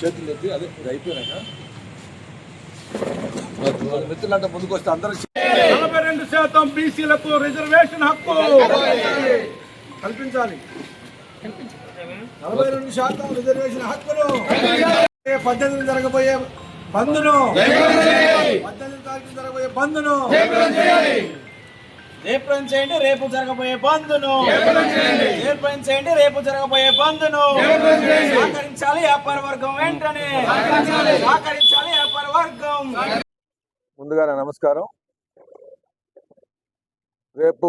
చేతులు ఎత్తి అదే ఇది అయిపోయినాక. మిత్రులంటే ముందుకు వస్తే అందరూ నలభై రెండు శాతం బీసీలకు రిజర్వేషన్ హక్కు. కల్పించాలి. నలభై రెండు శాతం రిజర్వేషన్ హక్కులు ఏ పద్దెనిమిది జరగబోయే బంధును పద్దెనిమిది తారీఖు జరగబోయే బంధును రేపు చేయండి రేపు జరగబోయే బంధును రేపు చేయండి. రేపు జరగబోయే బంధును సహకరించాలి వ్యాపార వర్గం వెంటనే. సహకరించాలి. వ్యాపార వర్గం. ముందుగా నమస్కారం. రేపు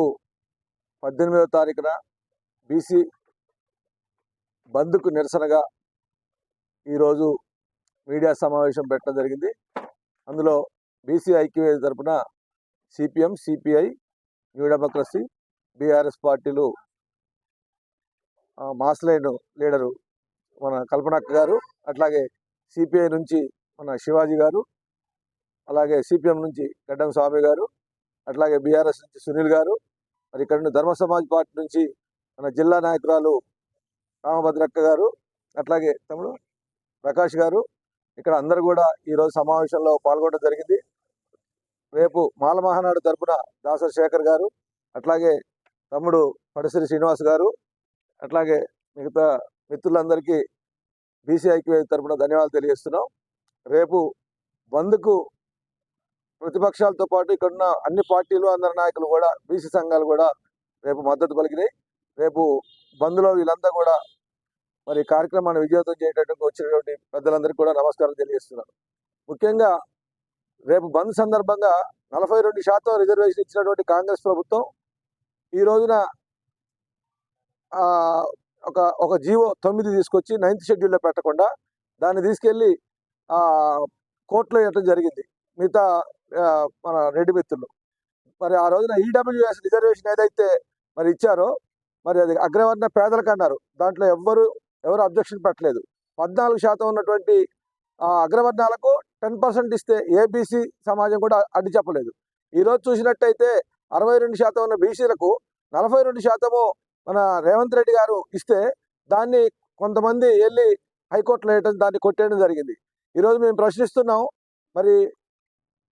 పద్దెనిమిదవ తారీఖున బీసీ బంద్కు నిరసనగా ఈరోజు మీడియా సమావేశం పెట్టడం జరిగింది. అందులో బీసీ ఐక్యవేది తరపున CPM CPI new democracy BRS పార్టీలు ఆ, మాస్ లైన్ లీడరు మన కల్పనక్క గారు అట్లాగే సిపిఐ నుంచి మన శివాజీ గారు అలాగే సిపిఎం నుంచి గడ్డం స్వామి గారు అట్లాగే బీఆర్ఎస్ నుంచి సునీల్ గారు మరి ఇక్కడ నుండి ధర్మ సమాజ్ పార్టీ నుంచి మన జిల్లా నాయకురాలు రామభద్రక్క గారు అట్లాగే తమ్ముడు ప్రకాష్ గారు ఇక్కడ అందరు కూడా ఈరోజు సమావేశంలో పాల్గొనడం జరిగింది. రేపు మాల మహానాడు తరపున దాసరి శేఖర్ గారు అట్లాగే తమ్ముడు పడిసిరి శ్రీనివాస్ గారు అట్లాగే మిగతా మిత్రులందరికీ బీసీఐక్యవేద తరపున ధన్యవాదాలు తెలియజేస్తున్నాం. రేపు బంద్కు ప్రతిపక్షాలతో పాటు ఇక్కడ ఉన్న అన్ని పార్టీలు అందరి నాయకులు కూడా బీసీ సంఘాలు కూడా రేపు మద్దతు పలికినాయి. రేపు బంద్లో వీళ్ళంతా కూడా మరి కార్యక్రమాన్ని విజయవంతం చేయడానికి వచ్చినటువంటి పెద్దలందరికీ కూడా నమస్కారం తెలియజేస్తున్నాను ముఖ్యంగా రేపు బంద్ సందర్భంగా నలభై రెండు శాతం రిజర్వేషన్ ఇచ్చినటువంటి కాంగ్రెస్ ప్రభుత్వం ఈ రోజున ఒక ఒక జీవో తొమ్మిది తీసుకొచ్చి నైన్త్ షెడ్యూల్లో పెట్టకుండా దాన్ని తీసుకెళ్ళి కోర్టులో ఇవ్వడం జరిగింది. మిగతా మన రెడ్డి మిత్రులు. మరి ఆ రోజున ఈడబ్ల్యూఎస్ రిజర్వేషన్ ఏదైతే మరి ఇచ్చారో మరి అది అగ్రవర్ణ పేదలకు అన్నారు. దాంట్లో ఎవ్వరు ఎవరు అబ్జెక్షన్ పెట్టలేదు. పద్నాలుగు శాతం ఉన్నటువంటి అగ్రవర్ణాలకు టెన్ పర్సెంట్ ఇస్తే ఏబీసీ సమాజం కూడా అడ్డు చెప్పలేదు. ఈరోజు చూసినట్టయితే అరవై రెండు శాతం ఉన్న బీసీలకు నలభై రెండు శాతము మన రేవంత్ రెడ్డి గారు ఇస్తే దాన్ని కొంతమంది వెళ్ళి హైకోర్టులో వేయటం దాన్ని కొట్టేయడం జరిగింది. ఈరోజు మేము ప్రశ్నిస్తున్నాం మరి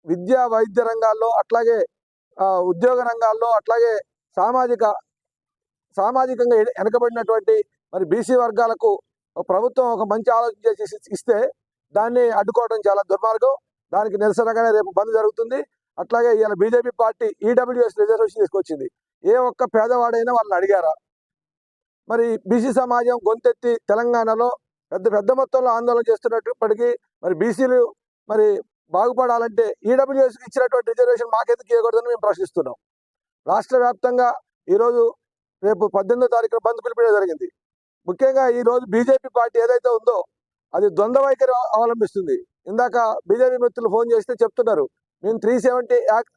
విద్యా వైద్య రంగాల్లో అట్లాగే ఉద్యోగ రంగాల్లో అట్లాగే సామాజిక సామాజికంగా వెనకబడినటువంటి మరి బీసీ వర్గాలకు ప్రభుత్వం ఒక మంచి ఆలోచన చేసి ఇస్తే దాన్ని అడ్డుకోవడం చాలా దుర్మార్గం. దానికి నిరసనగానే రేపు బంద్ జరుగుతుంది. అట్లాగే ఇవాళ బీజేపీ పార్టీ ఈడబ్ల్యూఎస్ రిజర్వేషన్ తీసుకొచ్చింది. ఏ ఒక్క పేదవాడైనా వాళ్ళని అడిగారా? మరి బీసీ సమాజం గొంతెత్తి తెలంగాణలో పెద్ద పెద్ద మొత్తంలో ఆందోళన చేస్తున్నప్పటికీ మరి బీసీలు మరి బాగుపడాలంటే ఈడబ్ల్యూఎస్కి ఇచ్చినటువంటి రిజర్వేషన్ మాకెందుకు ఇవ్వకూడదని మేము ప్రశ్నిస్తున్నాం. రాష్ట్ర వ్యాప్తంగా ఈరోజు రేపు పద్దెనిమిదో తారీఖున బంద్ పిలిపించడం జరిగింది. ముఖ్యంగా ఈ రోజు బీజేపీ పార్టీ ఏదైతే ఉందో అది ద్వంద్వ వైఖరి అవలంబిస్తుంది. ఇందాక బీజేపీ మిత్రులు ఫోన్ చేస్తే చెప్తున్నారు మేము త్రీ సెవెంటీ యాక్ట్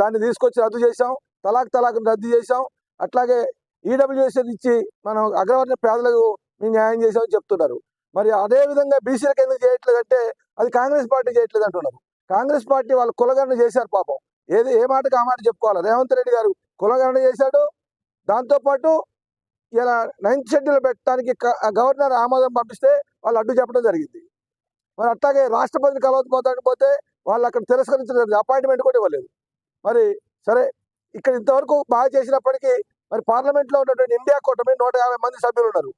దాన్ని తీసుకొచ్చి రద్దు చేశాం తలాక్ తలాక్ రద్దు చేశాం అట్లాగే ఈడబ్ల్యూఎస్ఎన్ ఇచ్చి మనం అగ్రవర్ణ పేదలకు మేము న్యాయం చేశామని చెప్తున్నారు. మరి అదే విధంగా బీసీలకు ఎందుకు చేయట్లేదు అంటే అది కాంగ్రెస్ పార్టీ చేయట్లేదు అంటున్నారు. కాంగ్రెస్ పార్టీ వాళ్ళు కులగరణ చేశారు పాపం. ఏది ఏ మాటకు ఆ మాట చెప్పుకోవాలి? రేవంత్ రెడ్డి గారు కులగరణ చేశాడు దాంతోపాటు ఇలా నైన్త్ షెడ్యూల్ పెట్టడానికి గవర్నర్ ఆమోదం పంపిస్తే వాళ్ళు అడ్డు చెప్పడం జరిగింది. మరి అట్లాగే రాష్ట్రపతిని కలవకపోతానికి పోతే వాళ్ళు అక్కడ తిరస్కరించడం అపాయింట్మెంట్ కూడా ఇవ్వలేదు. మరి సరే ఇక్కడ ఇంతవరకు బాగా చేసినప్పటికీ మరి పార్లమెంట్లో ఉన్నటువంటి ఇండియా కూటమి నూట యాభై మంది సభ్యులు ఉన్నారు.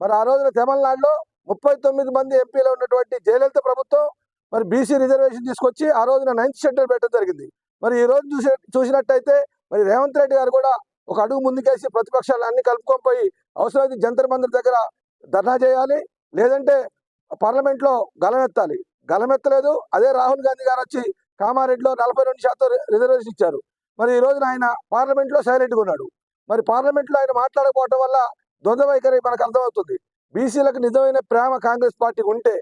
మరి ఆ రోజున తమిళనాడులో ముప్పై తొమ్మిది మంది ఎంపీలు ఉన్నటువంటి జయలలిత ప్రభుత్వం మరి బీసీ రిజర్వేషన్ తీసుకొచ్చి ఆ రోజున నైన్త్ షెడ్యూల్ పెట్టడం జరిగింది. మరి ఈ రోజు చూసి చూసినట్టయితే మరి రేవంత్ రెడ్డి గారు కూడా ఒక అడుగు ముందుకేసి ప్రతిపక్షాలు అన్ని కలుపుకొని పోయి అవసరమైతే జంతర్ మందిర్ దగ్గర ధర్నా చేయాలి. లేదంటే పార్లమెంట్లో గలమెత్తాలి గలమెత్తలేదు అదే రాహుల్ గాంధీ గారు వచ్చి కామారెడ్డిలో నలభై రెండు శాతం రిజర్వేషన్ ఇచ్చారు. మరి ఈ రోజున ఆయన పార్లమెంట్లో సైలెంట్గా ఉన్నాడు. మరి పార్లమెంట్లో ఆయన మాట్లాడకపోవటం వల్ల ద్వంద్వ వైఖరి మనకు అర్థమవుతుంది. బీసీలకు నిజమైన ప్రేమ కాంగ్రెస్ పార్టీ ఉంటే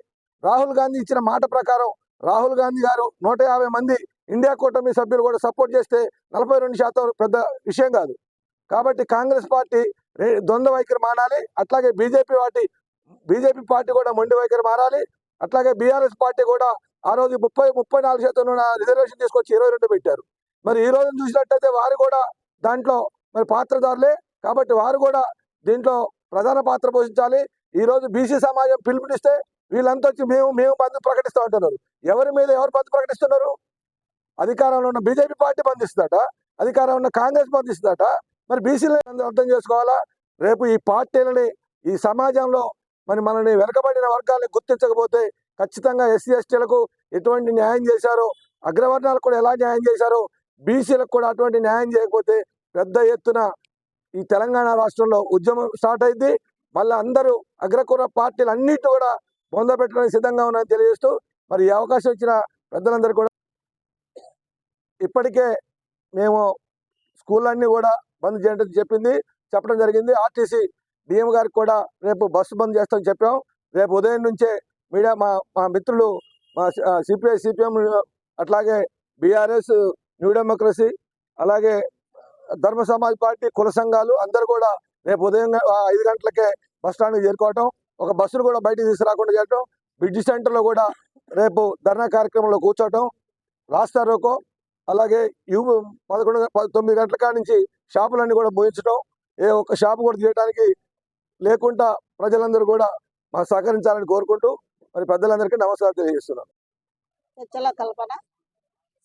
రాహుల్ గాంధీ ఇచ్చిన మాట ప్రకారం రాహుల్ గాంధీ గారు నూట యాభై మంది ఇండియా కూటమి సభ్యులు కూడా సపోర్ట్ చేస్తే నలభై రెండు శాతం పెద్ద విషయం కాదు. కాబట్టి కాంగ్రెస్ పార్టీ ద్వంద్వ వైఖరి మానాలి. అట్లాగే బీజేపీ పార్టీ బీజేపీ పార్టీ కూడా మొండి వైఖరి మారాలి. అట్లాగే బీఆర్ఎస్ పార్టీ కూడా ఆ రోజు ముప్పై ముప్పై నాలుగు శాతం రిజర్వేషన్ తీసుకొచ్చి ఇరవై రెండు పెట్టారు. మరి ఈ రోజు చూసినట్టయితే వారు కూడా దాంట్లో మరి పాత్రదారులే. కాబట్టి వారు కూడా దీంట్లో ప్రధాన పాత్ర పోషించాలి. ఈ రోజు బీసీ సమాజం పిలుపునిస్తే వీళ్ళంతా వచ్చి మేము మేము బంద్ ప్రకటిస్తూ ఉంటున్నారు ఎవరి మీద ఎవరు బంద్ ప్రకటిస్తున్నారు? అధికారంలో ఉన్న బీజేపీ పార్టీ బంధిస్తుందట. అధికారంలో ఉన్న కాంగ్రెస్ బంధిస్తుందట. మరి బీసీలు అర్థం చేసుకోవాలా? రేపు ఈ పార్టీలని ఈ సమాజంలో మరి మనని వెనకబడిన వర్గాన్ని గుర్తించకపోతే ఖచ్చితంగా ఎస్సీ ఎస్టీలకు ఎటువంటి న్యాయం చేశారో అగ్రవర్ణాలకు కూడా ఎలా న్యాయం చేశారో బీసీలకు కూడా అటువంటి న్యాయం చేయకపోతే పెద్ద ఎత్తున ఈ తెలంగాణ రాష్ట్రంలో ఉద్యమం స్టార్ట్ అయింది. మళ్ళీ అందరూ అగ్రకుర పార్టీలు అన్నిటి కూడా పొందబెట్టడానికి సిద్ధంగా ఉన్నాయని తెలియజేస్తూ మరి ఈ అవకాశం ఇచ్చిన పెద్దలందరూ కూడా ఇప్పటికే మేము స్కూళ్ళన్నీ కూడా బంద్ చేయడం చెప్పింది చెప్పడం జరిగింది. ఆర్టీసీ డిఎం గారికి కూడా రేపు బస్సు బంద్ చేస్తామని చెప్పాం. రేపు ఉదయం నుంచే మీడియా మా మా మిత్రులు మా సిపిఐ సిపిఎం అట్లాగే బీఆర్ఎస్ న్యూ డెమోక్రసీ అలాగే ధర్మ సమాజ్ పార్టీ కుల సంఘాలు అందరూ కూడా రేపు ఉదయం ఆ, ఐదు గంటలకే బస్ స్టాండ్కి చేరుకోవటం. ఒక బస్సును కూడా బయటికి తీసుకురాకుండా చేయటం. బ్రిడ్జ్ సెంటర్లో కూడా రేపు ధర్నా కార్యక్రమంలో కూర్చోవటం. రాస్తా రోకో అలాగే యూ పదకొండు తొమ్మిది గంటల కాడ నుంచి షాపులన్నీ కూడా మూయించడం ఏ ఒక్క షాపు కూడా తీయడానికి లేకుండా ప్రజలందరూ కూడా మాకు సహకరించాలని కోరుకుంటూ మరి పెద్దలందరికీ నమస్కారం తెలియజేస్తున్నాను చర్చల కల్పన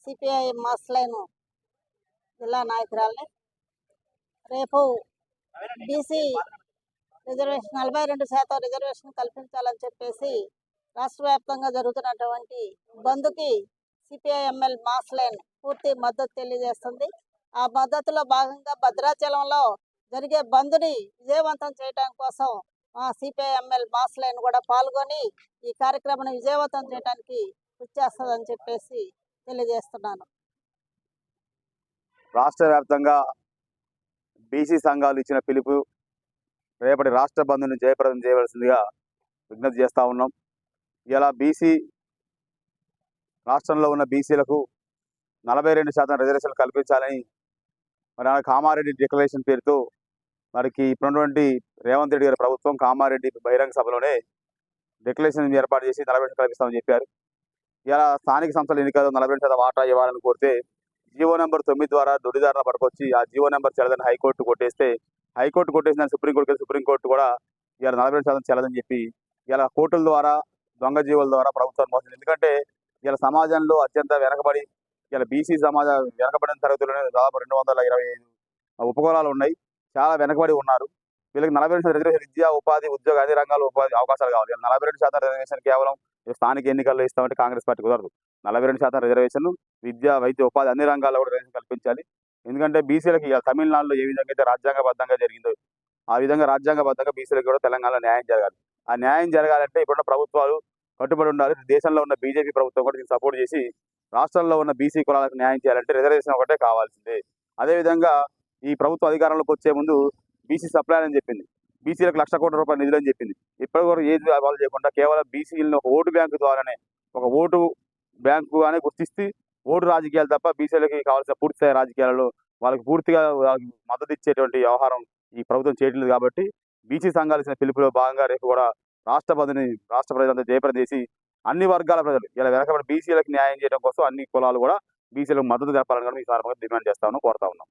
సిపిఐ మాస్లైన్ జిల్లా నాయకురాల్ని రేపు బీసీ రిజర్వేషన్ నలభై రెండు శాతం రిజర్వేషన్ కల్పించాలని చెప్పేసి రాష్ట్ర వ్యాప్తంగా జరుగుతున్నటువంటి బంద్కి సిపిఐఎంఎల్ మాస్లైన్ పూర్తి మద్దతు తెలియజేస్తుంది. ఆ మద్దతులో భాగంగా భద్రాచలంలో జరిగే బంద్ని విజయవంతం చేయడం కోసం మా సిపిఐఎంఎల్ మాస్లైన్ కూడా పాల్గొని ఈ కార్యక్రమాన్ని విజయవంతం చేయడానికి కృషి చేస్తుందని చెప్పేసి తెలియజేస్తున్నాను. రాష్ట్ర వ్యాప్తంగా బీసీ సంఘాలు ఇచ్చిన పిలుపు రేపటి రాష్ట్ర బంధుని జయప్రదం చేయవలసిందిగా విజ్ఞప్తి చేస్తూ ఉన్నాం. ఇలా బీసీ రాష్ట్రంలో ఉన్న బీసీలకు నలభై రెండు శాతం రిజర్వేషన్ కల్పించాలని మరి కామారెడ్డి డిక్లరేషన్ పేరుతో మరికి ఇప్పుడున్నటువంటి రేవంత్ రెడ్డి గారి ప్రభుత్వం కామారెడ్డి బహిరంగ సభలోనే డిక్లరేషన్ ఏర్పాటు చేసి నలభై కల్పిస్తామని చెప్పారు. ఇలా స్థానిక సంస్థల ఎన్నికల్లో నలభై శాతం వాటా ఇవ్వాలని కోరితే జీవో నెంబర్ తొమ్మిది ద్వారా దొడిదారుల పడుకొచ్చి ఆ జీవో నెంబర్ చెల్లదని హైకోర్టు కొట్టేస్తే హైకోర్టు కొట్టేసిన సుప్రీంకోర్టు సుప్రీంకోర్టు కూడా ఇలా నలభై శాతం చెల్లదని చెప్పి ఇలా కోర్టుల ద్వారా దొంగ జీవుల ద్వారా ప్రభుత్వం మోసం ఎందుకంటే ఇలా సమాజంలో అత్యంత వెనకబడి ఇలా బీసీ సమాజ వెనకబడిన తరగతుల్లోనే దాదాపు రెండు వందల ఇరవై ఐదు ఉపకులాలు ఉన్నాయి. చాలా వెనకబడి ఉన్నారు. వీళ్ళకి నలభై రెండు శాతం రిజర్వేషన్ విద్యా ఉపాధి ఉద్యోగ అన్ని రంగాల్లో ఉపాధి అవకాశాలు కావాలి. నలభై రెండు శాతం రిజర్వేషన్ కేవలం స్థానిక ఎన్నికల్లో ఇస్తామంటే కాంగ్రెస్ పార్టీ కుదరదు. నలభై రెండు శాతం రిజర్వేషన్ విద్య వైద్య ఉపాధి అన్ని రంగాల్లో కూడా రిజర్వేషన్ కల్పించాలి. ఎందుకంటే బీసీలకు తమిళనాడులో ఏ విధంగా అయితే రాజ్యాంగబద్ధంగా జరిగిందో ఆ విధంగా రాజ్యాంగబద్ధంగా బీసీలకు కూడా తెలంగాణలో న్యాయం జరగాలి. ఆ న్యాయం జరగాలంటే ఇప్పుడున్న ప్రభుత్వాలు కట్టుబడి ఉండాలి. దేశంలో ఉన్న బీజేపీ ప్రభుత్వం కూడా దీన్ని సపోర్ట్ చేసి రాష్ట్రంలో ఉన్న బీసీ కులాలకు న్యాయం చేయాలంటే రిజర్వేషన్ ఒకటే కావాల్సిందే. అదేవిధంగా ఈ ప్రభుత్వ అధికారంలోకి వచ్చే ముందు బీసీ సప్లై అని చెప్పింది. బీసీలకు లక్ష కోట్ల రూపాయల నిధులు అని చెప్పింది. ఇప్పటి వరకు ఏది అమలు చేయకుండా కేవలం బీసీలను ఒక ఓటు బ్యాంకు ద్వారానే ఒక ఓటు బ్యాంకు అని గుర్తిస్తే ఓటు రాజకీయాలు తప్ప బీసీలకి కావాల్సిన పూర్తి రాజకీయాలలో వాళ్ళకి పూర్తిగా మద్దతు ఇచ్చేటువంటి వ్యవహారం ఈ ప్రభుత్వం చేయట్లేదు కాబట్టి బీసీ సంఘాలు ఇచ్చిన పిలుపులో భాగంగా రేపు కూడా రాష్ట్ర బంధుని రాష్ట్ర ప్రజలంతా జయప్రద చేసి అన్ని వర్గాల ప్రజలు ఇలా వెనకబడి బీసీలకు న్యాయం చేయడం కోసం అన్ని కులాలు కూడా బీసీలకు మద్దతు తెలపాలని కూడా ఈ సందర్భంగా డిమాండ్ చేస్తామని కోరుతా ఉన్నాం.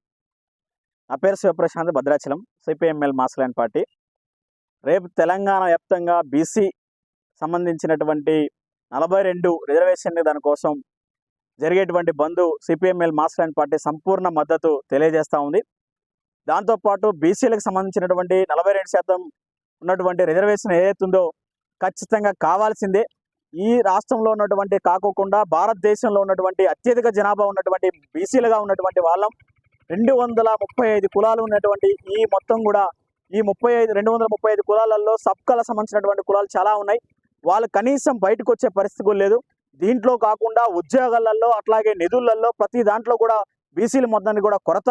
నా పేరు Shivaprashanth Bhadrachalam CPI ML mass line party. రేపు తెలంగాణ వ్యాప్తంగా బీసీ సంబంధించినటువంటి నలభై రెండు రిజర్వేషన్ దానికోసం జరిగేటువంటి బంధు సిపిఎంఎల్ మాస్లైన్ పార్టీ సంపూర్ణ మద్దతు తెలియజేస్తూ ఉంది. దాంతోపాటు బీసీలకు సంబంధించినటువంటి నలభై రెండు శాతం ఉన్నటువంటి రిజర్వేషన్ ఏదైతుందో ఖచ్చితంగా కావాల్సిందే. ఈ రాష్ట్రంలో ఉన్నటువంటి కాకోకుండా భారతదేశంలో ఉన్నటువంటి అత్యధిక జనాభా ఉన్నటువంటి బీసీలుగా ఉన్నటువంటి వాళ్ళం రెండు వందల ముప్పై ఐదు కులాలు ఉన్నటువంటి ఈ మొత్తం కూడా ఈ ముప్పై ఐదు రెండు వందల ముప్పై ఐదు కులాలలో సబ్కల సంబంధించినటువంటి కులాలు చాలా ఉన్నాయి. వాళ్ళు కనీసం బయటకు వచ్చే పరిస్థితి కూడా లేదు. దీంట్లో కాకుండా ఉద్యోగాలలో అట్లాగే నిధులలో ప్రతి దాంట్లో కూడా బీసీల మొత్తానికి కూడా కొరత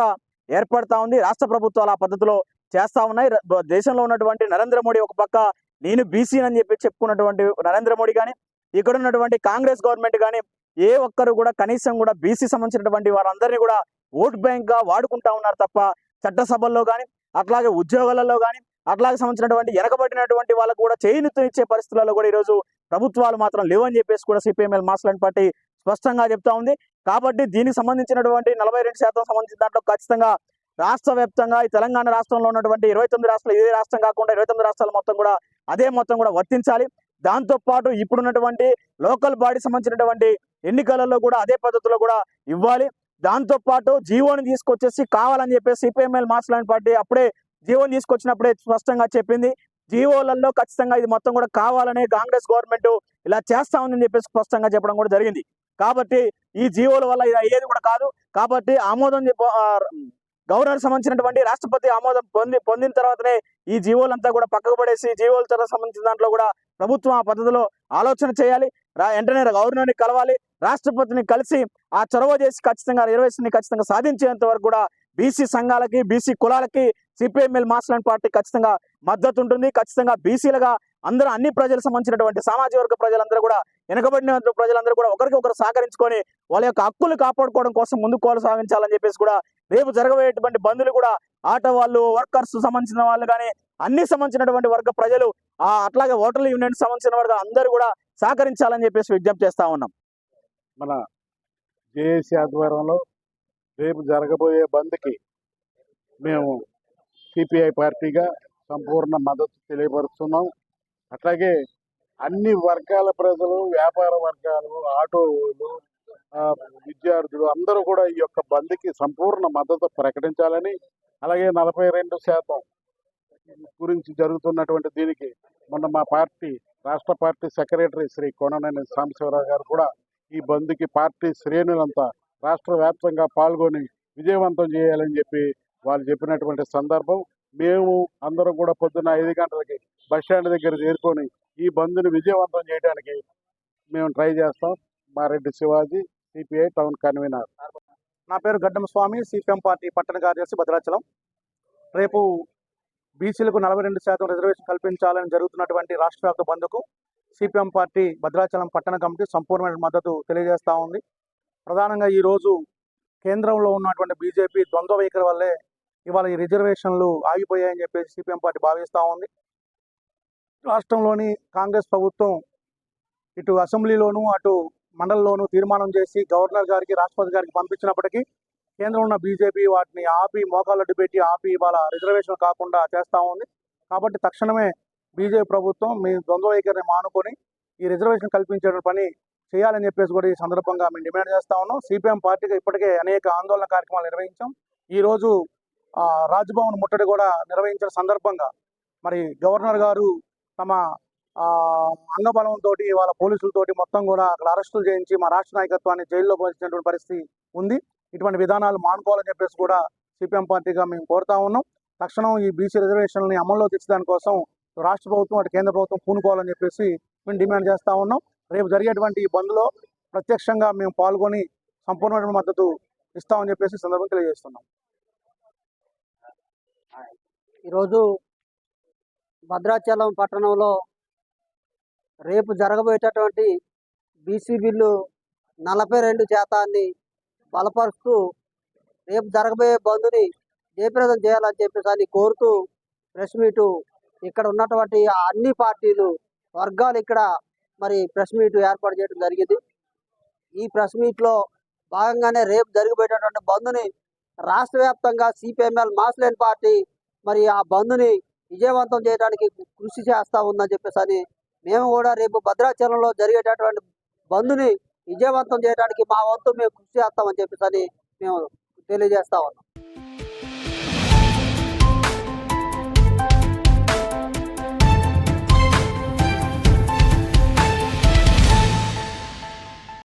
ఏర్పడతా ఉంది. రాష్ట్ర ప్రభుత్వాలు ఆ పద్ధతిలో చేస్తా ఉన్నాయి. దేశంలో ఉన్నటువంటి నరేంద్ర మోడీ ఒక పక్క నేను బీసీ అని చెప్పి చెప్పుకున్నటువంటి నరేంద్ర మోడీ కానీ ఇక్కడ ఉన్నటువంటి కాంగ్రెస్ గవర్నమెంట్ కానీ ఏ ఒక్కరు కూడా కనీసం కూడా బీసీ సంబంధించినటువంటి వారందరినీ కూడా ఓట్ బ్యాంక్గా వాడుకుంటా ఉన్నారు తప్ప చట్టసభల్లో కానీ అట్లాగే ఉద్యోగాలలో కానీ అట్లాగే సంబంధించినటువంటి వెనకబడినటువంటి వాళ్ళకు కూడా చేయునిచ్చే పరిస్థితులలో కూడా ఈరోజు ప్రభుత్వాలు మాత్రం లేవని చెప్పేసి కూడా సిపిఎంఎల్ మాస్లాంటి పార్టీ స్పష్టంగా చెప్తా ఉంది. కాబట్టి దీనికి సంబంధించినటువంటి నలభై రెండు శాతం సంబంధించిన దాంట్లో ఖచ్చితంగా రాష్ట్ర వ్యాప్తంగా ఈ తెలంగాణ రాష్ట్రంలో ఉన్నటువంటి ఇరవై తొమ్మిది రాష్ట్రాలు ఇదే రాష్ట్రం కాకుండా ఇరవై తొమ్మిది రాష్ట్రాలు మొత్తం కూడా అదే మొత్తం కూడా వర్తించాలి. దాంతో పాటు ఇప్పుడున్నటువంటి లోకల్ బాడీ సంబంధించినటువంటి ఎన్నికలలో కూడా అదే పద్ధతిలో కూడా ఇవ్వాలి. దాంతో పాటు జీవోని తీసుకొచ్చేసి కావాలని చెప్పేసి సిపిఎంఎల్ లాంటి పార్టీ అప్పుడే జీవోని తీసుకొచ్చినప్పుడే స్పష్టంగా చెప్పింది. జీవోలలో ఖచ్చితంగా ఇది మొత్తం కూడా కావాలనే కాంగ్రెస్ గవర్నమెంట్ ఇలా చేస్తా ఉందని చెప్పేసి స్పష్టంగా చెప్పడం కూడా జరిగింది. కాబట్టి ఈ జీవోల వల్ల ఇది అయ్యేది కూడా కాదు. కాబట్టి ఆమోదం గవర్నర్ సంబంధించినటువంటి రాష్ట్రపతి ఆమోదం పొంది పొందిన తర్వాతనే ఈ జీవోలంతా కూడా పక్కకు పడేసి జీవోలతో సంబంధించిన దాంట్లో కూడా ప్రభుత్వం ఆ పద్ధతిలో ఆలోచన చేయాలి. రా వెంటనే గవర్నర్ని కలవాలి. రాష్ట్రపతిని కలిసి ఆ చొరవ చేసి ఖచ్చితంగా రిజర్వేషన్ని ఖచ్చితంగా సాధించేంత వరకు కూడా బీసీ సంఘాలకి బీసీ కులాలకి సిపిఎంఎల్ మాస్లాండ్ పార్టీ ఖచ్చితంగా మద్దతు ఉంటుంది. ఖచ్చితంగా బీసీలుగా అందరూ అన్ని ప్రజలకు సంబంధించినటువంటి సామాజిక వర్గ ప్రజలందరూ కూడా వెనుకబడిన ప్రజలందరూ కూడా ఒకరికి ఒకరు సహకరించుకొని వాళ్ళ యొక్క హక్కులు కాపాడుకోవడం కోసం ముందుకు కొనసాగించాలని చెప్పేసి కూడా రేపు జరగబోయేటువంటి బంధులు కూడా ఆటో వాళ్ళు వర్కర్స్ సంబంధించిన వాళ్ళు కానీ అన్ని సంబంధించినటువంటి వర్గ ప్రజలు ఆ అట్లాగే ఓటర్ల యూనియన్ సంబంధించిన వర్గ అందరూ కూడా సహకరించాలని చెప్పేసి విజ్ఞప్తి చేస్తా ఉన్నాం. మన జేఏసీ ఆధ్వర్యంలో రేపు జరగబోయే బంద్కి మేము సిపిఐ పార్టీగా సంపూర్ణ మద్దతు తెలియపరుస్తున్నాం. అట్లాగే అన్ని వర్గాల ప్రజలు వ్యాపార వర్గాలు ఆటోలు విద్యార్థులు అందరూ కూడా ఈ యొక్క బంద్కి సంపూర్ణ మద్దతు ప్రకటించాలని అలాగే నలభై రెండు శాతం గురించి జరుగుతున్నటువంటి దీనికి మొన్న మా పార్టీ రాష్ట్ర పార్టీ సెక్రటరీ శ్రీ కొననేని సాంబశివరావు గారు కూడా ఈ బంద్కి పార్టీ శ్రేణులంతా రాష్ట్ర వ్యాప్తంగా పాల్గొని విజయవంతం చేయాలని చెప్పి వాళ్ళు చెప్పినటువంటి సందర్భం. మేము అందరం కూడా పొద్దున్న ఐదు గంటలకి బస్ స్టాండ్ దగ్గర చేరుకొని ఈ బంద్ని విజయవంతం చేయడానికి మేము ట్రై చేస్తాం. మా Reddy Shivaji CPI town convener. నా పేరు గడ్డం స్వామి సిపిఎం పార్టీ పట్టణ కార్యదర్శి భద్రాచలం. రేపు బీసీలకు నలభై రెండు శాతం రిజర్వేషన్ కల్పించాలని జరుగుతున్నటువంటి రాష్ట్ర వ్యాప్త బంద్కు సిపిఎం పార్టీ భద్రాచలం పట్టణ కమిటీ సంపూర్ణమైన మద్దతు తెలియజేస్తూ ఉంది. ప్రధానంగా ఈరోజు కేంద్రంలో ఉన్నటువంటి బీజేపీ ద్వంద్వ వైఖరి వల్లే ఇవాళ ఈ రిజర్వేషన్లు ఆగిపోయాయని చెప్పేసి సిపిఎం పార్టీ భావిస్తూ ఉంది. రాష్ట్రంలోని కాంగ్రెస్ ప్రభుత్వం ఇటు అసెంబ్లీలోనూ అటు మండలిలోనూ తీర్మానం చేసి గవర్నర్ గారికి రాష్ట్రపతి గారికి పంపించినప్పటికీ కేంద్రం ఉన్న బీజేపీ వాటిని ఆపి మోకాళ్ళ పెట్టి ఆపి ఇవాళ రిజర్వేషన్ కాకుండా చేస్తూ ఉంది. కాబట్టి తక్షణమే బీజేపీ ప్రభుత్వం మీ ద్వంద్వ వైఖరిని మానుకొని ఈ రిజర్వేషన్ కల్పించే పని చేయాలని చెప్పేసి కూడా ఈ సందర్భంగా మేము డిమాండ్ చేస్తా ఉన్నాం. సిపిఎం పార్టీగా ఇప్పటికే అనేక ఆందోళన కార్యక్రమాలు నిర్వహించాం. ఈ రోజు రాజ్భవన్ ముట్టడి కూడా నిర్వహించిన సందర్భంగా మరి గవర్నర్ గారు తమ అంగబలంతో వాళ్ళ పోలీసులతోటి మొత్తం కూడా అక్కడ అరెస్టులు చేయించి మా రాష్ట్ర నాయకత్వాన్ని జైల్లో పోయించినటువంటి పరిస్థితి ఉంది. ఇటువంటి విధానాలు మానుకోవాలని చెప్పేసి కూడా సిపిఎం పార్టీగా మేము కోరుతా ఉన్నాం. తక్షణం ఈ బీసీ రిజర్వేషన్లని అమల్లో తెచ్చడానికి కోసం రాష్ట్ర ప్రభుత్వం అటు కేంద్ర ప్రభుత్వం పూనుకోవాలని చెప్పేసి మేము డిమాండ్ చేస్తూ ఉన్నాం. రేపు జరిగేటువంటి ఈ బంద్లో ప్రత్యక్షంగా మేము పాల్గొని సంపూర్ణమైన మద్దతు ఇస్తామని చెప్పేసి సందర్భం తెలియజేస్తున్నాం. ఈరోజు భద్రాచలం పట్టణంలో రేపు జరగబోయేటటువంటి బీసీ బిల్లు నలభై రెండు శాతాన్ని బలపరుస్తూ రేపు జరగబోయే బంధుని జయప్రదం చేయాలని చెప్పేసి అని కోరుతూ ప్రెస్ మీటు ఇక్కడ ఉన్నటువంటి అన్ని పార్టీలు వర్గాలు ఇక్కడ మరి ప్రెస్ మీట్ ఏర్పాటు చేయడం జరిగింది. ఈ ప్రెస్ మీట్లో భాగంగానే రేపు జరిగిపోయేటటువంటి బంధుని రాష్ట్ర వ్యాప్తంగా సిపిఎంఎల్ మాస్లేన్ పార్టీ మరి ఆ బంధుని విజయవంతం చేయడానికి కృషి చేస్తా ఉందని చెప్పేసి అని మేము కూడా రేపు భద్రాచలంలో జరిగేటటువంటి బంధుని విజయవంతం చేయడానికి మా వంతు మేము కృషి చేస్తామని చెప్పేసి అని మేము తెలియజేస్తా ఉన్నాం.